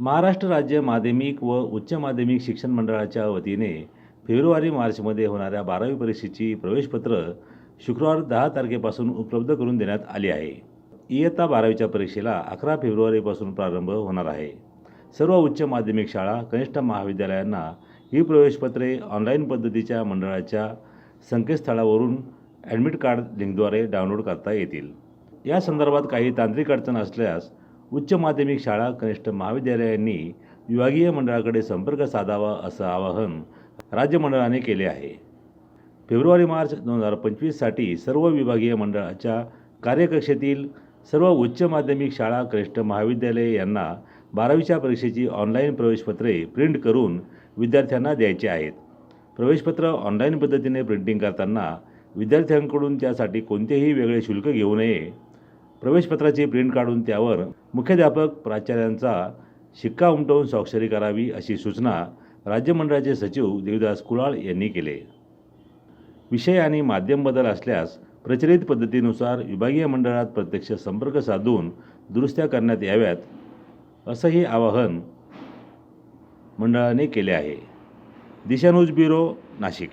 महाराष्ट्र राज्य माध्यमिक व उच्च माध्यमिक शिक्षण मंडळाच्या वतीने फेब्रुवारी मार्चमध्ये होणाऱ्या बारावी परीक्षेची प्रवेशपत्र शुक्रवार दहा तारखेपासून उपलब्ध करून देण्यात आली आहे. इयत्ता बारावीच्या परीक्षेला अकरा फेब्रुवारीपासून प्रारंभ होणार आहे. सर्व उच्च माध्यमिक शाळा कनिष्ठ महाविद्यालयांना ही प्रवेशपत्रे ऑनलाईन पद्धतीच्या मंडळाच्या संकेतस्थळावरून ॲडमिट कार्ड लिंकद्वारे डाउनलोड करता येतील. या संदर्भात काही तांत्रिक अडचण असल्यास उच्च माध्यमिक शाळा कनिष्ठ महाविद्यालयांनी विभागीय मंडळाकडे संपर्क साधावा असं आवाहन राज्य मंडळाने केले आहे. फेब्रुवारी मार्च दोन हजार पंचवीससाठी सर्व विभागीय मंडळाच्या कार्यकक्षेतील सर्व उच्च माध्यमिक शाळा कनिष्ठ महाविद्यालये यांना बारावीच्या परीक्षेची ऑनलाईन प्रवेशपत्रे प्रिंट करून विद्यार्थ्यांना द्यायची आहेत. प्रवेशपत्र ऑनलाईन पद्धतीने प्रिंटिंग करताना विद्यार्थ्यांकडून त्यासाठी कोणतेही वेगळे शुल्क घेऊ नये प्रवेशपत्राची प्रिंट काढून त्यावर मुख्याध्यापक प्राचार्यांचा शिक्का उमटवून स्वाक्षरी करावी अशी सूचना राज्यमंडळाचे सचिव देवदास कुळाळ यांनी केले. विषय आणि माध्यम बदल असल्यास प्रचलित पद्धतीनुसार विभागीय मंडळात प्रत्यक्ष संपर्क साधून दुरुस्त्या करण्यात याव्यात असंही आवाहन मंडळाने केले आहे. दिशानूज ब्युरो नाशिक.